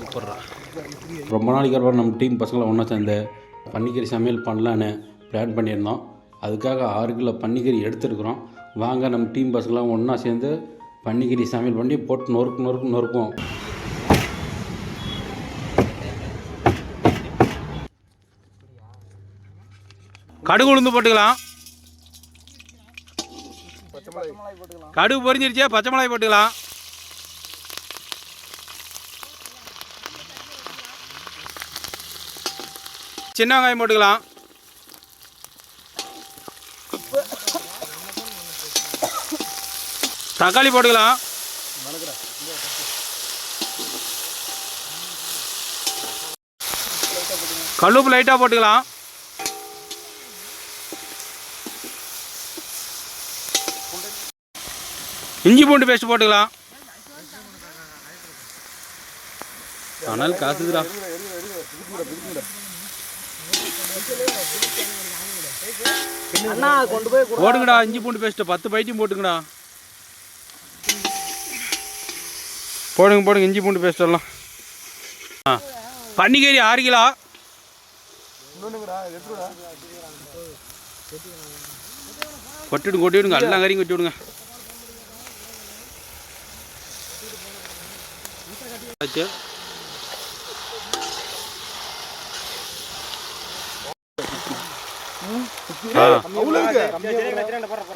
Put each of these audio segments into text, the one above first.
சூப்பர்ரா ரொம்ப நாளைக்கு அப்புறம் நம்ம டீம் பசங்களை ஒன்றா சேர்ந்து பன்னிக்கறி சமையல் பண்ணலான்னு பிளான் பண்ணியிருந்தோம். அதுக்காக ஆறு கிலோ பன்னிக்கறி எடுத்துருக்குறோம். வாங்க நம்ம டீம் பசங்களாம் ஒன்றா சேர்ந்து பன்னிக்கறி சமையல் பண்ணி போட்டு நொறுக்கு நொறுக்கு நொறுக்குவோம். கடுகு உளுந்து போட்டுக்கலாம். கடுகு பொரிஞ்சிருச்சே? பச்சை மிளகாய் போட்டுக்கலாம். சின்ன வெங்காயம் போட்டுக்கலாம். தக்காளி போட்டுக்கலாம். கழுப்பு லைட்டாக போட்டுக்கலாம். இஞ்சி பூண்டு பேஸ்ட் போட்டுக்கலாம். ஆனால் காசுதுடா. அண்ணா கொண்டு போய் போடுங்கடா இஞ்சி பூண்டு பேஸ்ட்டு பத்து பைட்டியும் போட்டுங்கடா. போடுங்க போடுங்க இஞ்சி பூண்டு பேஸ்ட் எல்லாம். ஆ பன்னிக்கறி ஆறு கிலோ. கொட்டிடுங்க கொட்டிவிடுங்க எல்லாம் கறியும் கொட்டி விடுங்க ஆச்சு.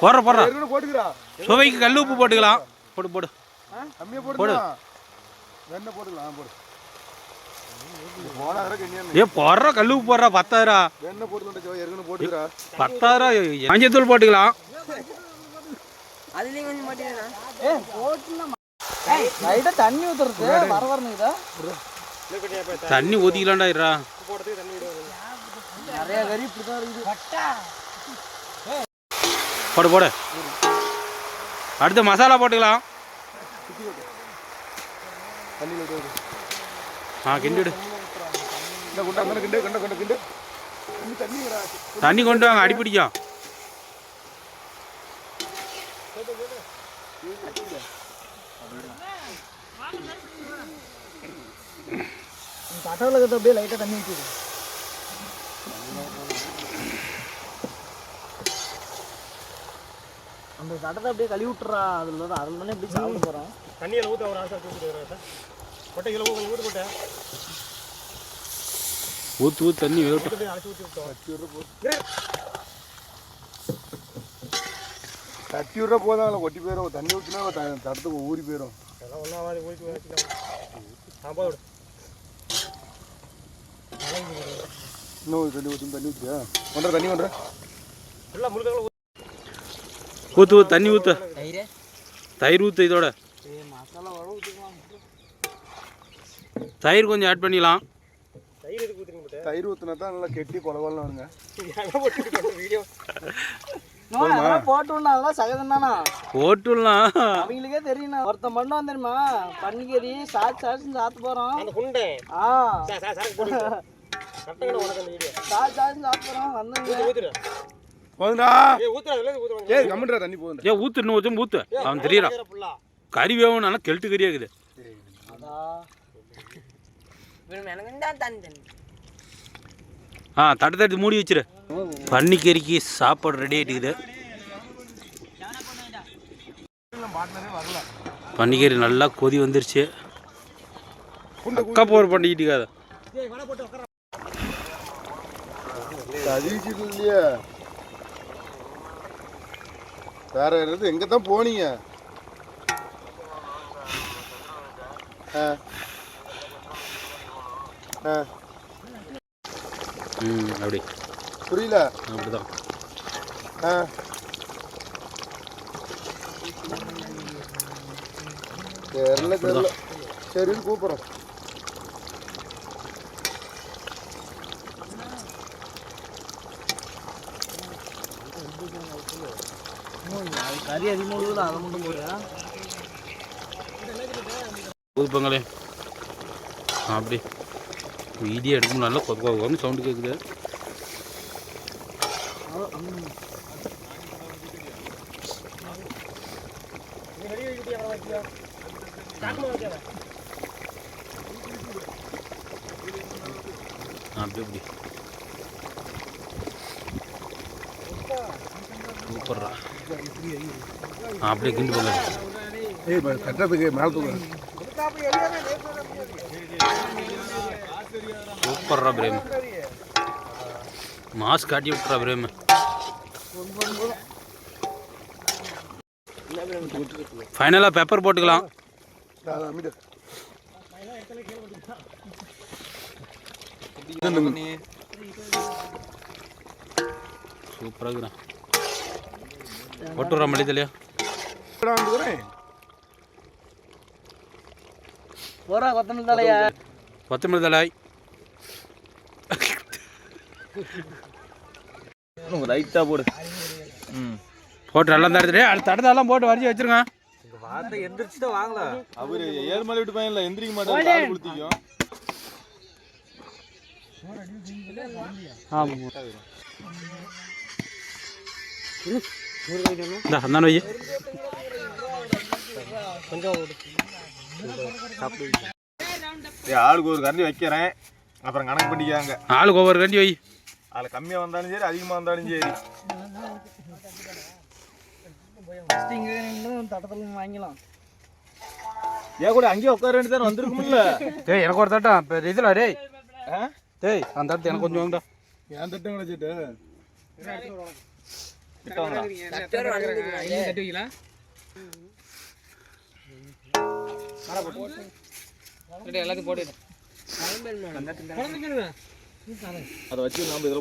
போடுற போடுற. போட்டுக்கிறா. சுவைக்கு கல் உப்பு போட்டுக்கலாம். போடு போடு. கம்மியா போடு. ஏ போடுற கல் உப்பு போடுறா பத்தாயிரம் பத்தாயிரம் மஞ்சத்தூள் போட்டுக்கலாம். தண்ணி ஊத்துறது. வர வரணும் இதா. தண்ணி ஊற்றிக்கலாம்டா நிறைய கறி இப்படிதான் இருக்குது. போடு போடு. அடுத்து மசாலா போட்டுக்கலாம். ஆ கிண்டிடு இந்த குண்டா கண்ட கிண்டு கண்ட கண்ட கிண்டு தண்ணி கொண்டு வாங்க அடி பிடிக்கும். கட்டவில் அப்படியே லைட்டா தண்ணி ஊற்றிடு அந்த தட்டத்தை அப்படியே கழுவி விட்டுறா அதுல தான். அதில் தானே எப்படி சாப்பிட போகிறோம் தண்ணியில் ஊற்ற ஒரு ஆசை தூக்கிட்டு சார். கொட்டை கிலோ கொஞ்சம் ஊற்று கொட்டை. ஊற்று ஊற்று தண்ணி அப்படியே அரைச்சி ஊற்றி விட்டோம். தட்டி விட்ற போதும் அதில் கொட்டி போயிடும் தண்ணி ஊற்றினா தடத்துக்கு ஊறி போயிடும் அதெல்லாம் ஒன்றா மாதிரி ஊற்றி வச்சுக்கலாம். ஆ போதும் விடு. இன்னும் தண்ணி ஊற்றி தண்ணி ஊற்றியா ஒன்றரை தண்ணி ஒன்றரை. ஃபுல்லாக முழுக்க ஊற்று ஊற்று தண்ணி ஊற்று தயிரே? ஊற்று இதோட. மசாலா வர ஊற்றிக்கலாம் தயிர் கொஞ்சம் ஆட் பண்ணிக்கலாம். தயிர் ஊற்றினா தான் நல்லா கெட்டி குழவெல்லாம் வருங்க. எங்கே போட்டு வீடியோ. அதெல்லாம் போட்டு விடணும் அதெல்லாம் சகதம் தானா? போட்டுடலாம். அவங்களுக்கே தெரியும் ஒருத்தன் பண்ணுவான் தெரியுமா? பன்னிக்கறி சாச்சு சாச்சு சாப்பிட்டு போறோம். ஆ. சாச்சு சாச்சு சாப்பிட்டு போறோம் வந்தாங்க. ஏ ஊற்றுவாங்க ஏய் கம்மின்றா தண்ணி போதுண்டா ஏன் ஊற்று இன்னும் வச்சும் ஊற்று அவன் தெரியறான் கறி வேணும்னால கெல்ட்டு கறியா இருக்குது. அதா ஆ தட்டு தட்டு மூடி வச்சிரு. பன்னிக்கறிக்கு சாப்பாடு ரெடி ஆகிட்டுக்குது பன்னிக்கறி நல்லா கொதி வந்துருச்சு. அக்கா போர் பண்ணிக்கிட்டு இருக்காத. வேற இடத்து எங்க தான் போனீங்க? ஆ. ஆ. ம் அப்படி. புரியல. அப்படிதான். ஆ. தெரியல தெரியல. சரி கூப்பிட்றோம் கறி அதிகமாக உள்ளது அதை மட்டும் போடுறா. ஊதுப்பங்களே அப்படி. வீடியோ எடுக்கும் நல்லா கொத கொதன்னு சவுண்டு கேட்குது அப்படியே இப்படி சூப்பர்ரா அப்படியே கிண்டு போங்க. ஏய் கட்டுறதுக்கு மேலே தூங்க சூப்பர்ரா பிரேம். மாஸ் காட்டி விட்டுறா பிரேம். ஃபைனலாக பெப்பர் போட்டுக்கலாம். சூப்பராக இருக்கிறான் மல்லித்தலையா வந்துக்கிறேன் போறா கொத்தமல்லி தலையா? கொத்தமல்லி தலை. ரைட்டா போடு. போட்டு எல்லாம் தடுத்துட்டு அது தடுத்தெல்லாம் போட்டு வரைச்சி வச்சிருங்க. வார்த்தை எந்திரிச்சு தான் வாங்கலாம் அவரு ஏழ்மலை விட்டு பையன்ல எந்திரிக்க மாட்டாரு குளுத்திக்கும் இந்த அந்த வை ஆளுக்கு ஒரு கரண்டி வைக்கிறேன். அப்புறம் கணக்கு பண்ணிக்காங்க. ஆளுக்கு ஒவ்வொரு கண்டி வை. அதில் கம்மியாக வந்தாலும் சரி அதிகமாக வந்தாலும் சரி. தட்டத்தில் வாங்கிக்கலாம். ஏன் கூட அங்கேயே உட்கார வேண்டியது தானே வந்திருக்கும்ல? டேய் எனக்கு ஒரு தட்டா இப்போ இதில் டேய். டேய் அந்த தட்டு எனக்கு கொஞ்சம் வேண்டா ஏன் தட்டம் கிடைச்சிட்டு?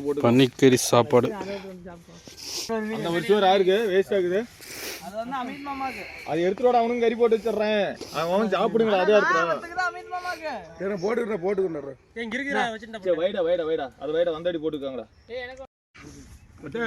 போட்டு. பன்னிக்கறி சாப்பாடு. அந்த வருஷம் யாருக்கு வேஸ்ட் ஆகுது. அது வந்து அமித் மாமாக்கு. அது எடுத்துட்டு அவனும் கறி போட்டு வச்சிடுறேன். அவன் சாப்பிடுங்களா அதே இருக்கா அதுக்கு அமித் மாமாக்கு. சரி போட்டுக்கிறேன் போட்டுக்கிறேன் வைடா வைடா வைடா. அது வைடா வந்தாடி போட்டுக்காங்கடா. 待て